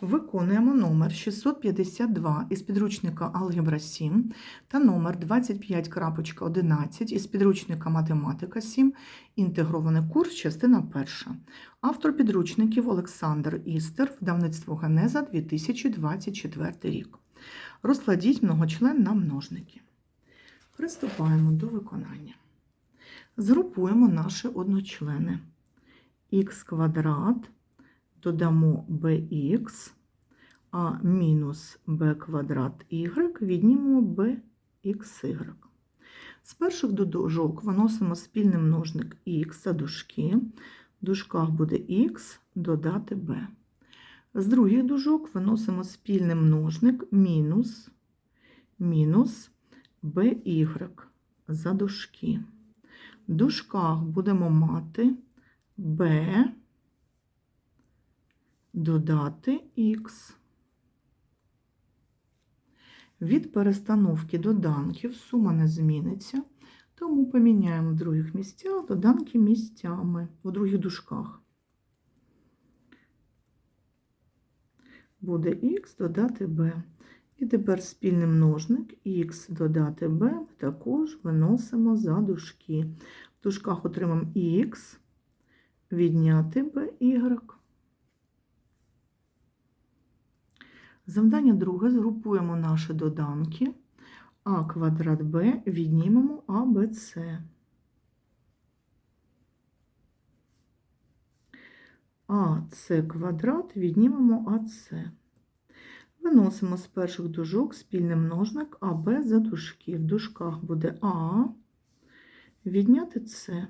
Виконуємо номер 652 із підручника Алгебра 7 та номер 25.11 із підручника Математика 7, інтегрований курс, частина 1. Автор підручників Олександр Істер, видавництво Генеза 2024 рік. Розкладіть многочлен на множники. Приступаємо до виконання. Згрупуємо наші одночлени. х квадрат додамо bx, а мінус b квадрат y віднімемо bxy. З перших дужок виносимо спільний множник х за дужки. В дужках буде х додати b. З других дужок виносимо спільний множник мінус, мінус by за дужки. В дужках будемо мати b додати х. Від перестановки доданків сума не зміниться, тому поміняємо в других місцях доданки місцями у других дужках. Буде х додати b. І тепер спільний множник х додати b також виносимо за дужки. В дужках отримаємо х, відняти by. Завдання друге. Згрупуємо наші доданки. А квадрат Б віднімемо АБЦ. АС квадрат віднімемо АС. Виносимо з перших дужок спільний множник АБ за дужки. В дужках буде А, відняти С.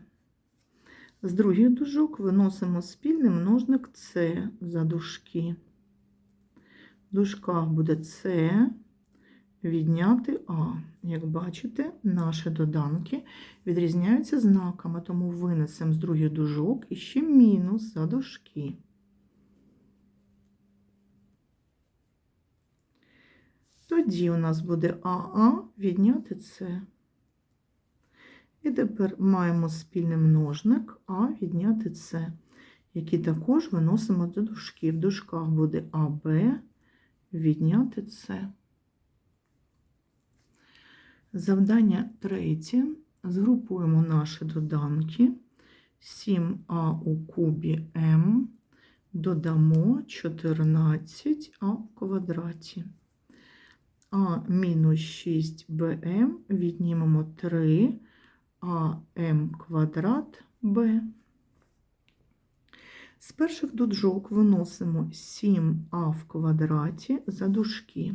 З других дужок виносимо спільний множник С за дужки. В дужках буде С відняти А. Як бачите, наші доданки відрізняються знаками, тому винесемо з других дужок і ще мінус за дужки. Тоді у нас буде АА відняти С. І тепер маємо спільний множник А відняти С, який також виносимо до дужки. В дужках буде АБ відняти це. Завдання третє. Згрупуємо наші доданки. 7а у кубі М додамо 14а в квадраті. А мінус 6bm віднімемо 3 ам квадрат Б. З перших дужок виносимо 7а в квадраті за дужки.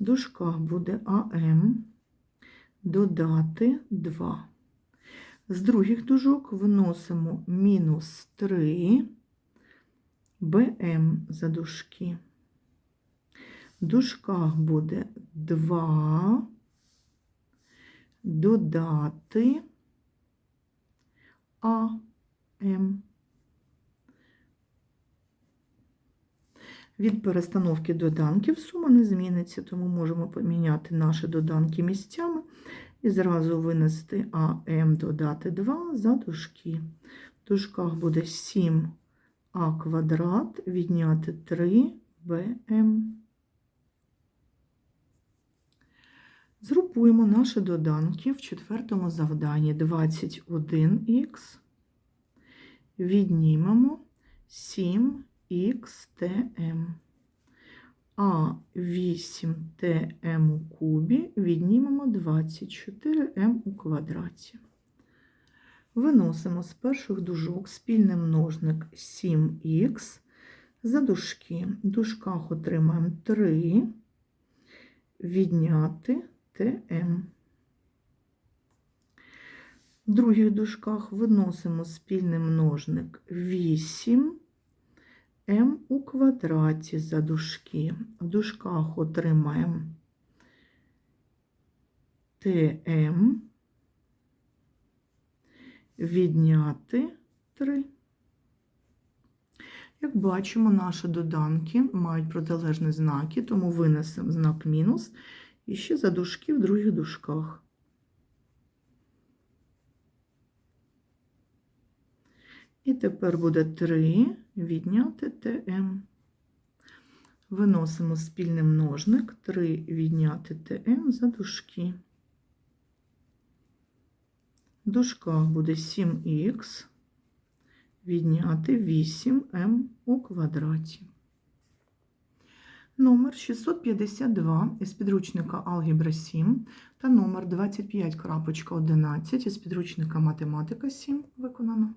В дужках буде АМ додати 2. З других дужок виносимо мінус 3 БМ за дужки. В дужках буде 2 додати АМ. Від перестановки доданків сума не зміниться, тому можемо поміняти наші доданки місцями і зразу винести АМ додати 2 за дужки. В дужках буде 7а квадрат, відняти 3бм. Згрупуємо наші доданки в четвертому завданні 21х, віднімемо 7 xtm. А 8tm у кубі віднімемо 24m у квадраті. Виносимо з перших дужок спільний множник 7х за дужки. В дужках отримаємо 3 відняти tm. В других дужках виносимо спільний множник 8 М у квадраті за дужки. В дужках отримаємо ТМ відняти 3. Як бачимо, наші доданки мають протилежні знаки, тому винесемо знак мінус і ще за дужки в других дужках. І тепер буде 3 відняти ТМ. Виносимо спільний множник 3 відняти ТМ за дужки. В дужках буде 7х відняти 8м у квадраті. Номер 652 із підручника Алгебра 7 та номер 25.11 із підручника Математика 7 виконано.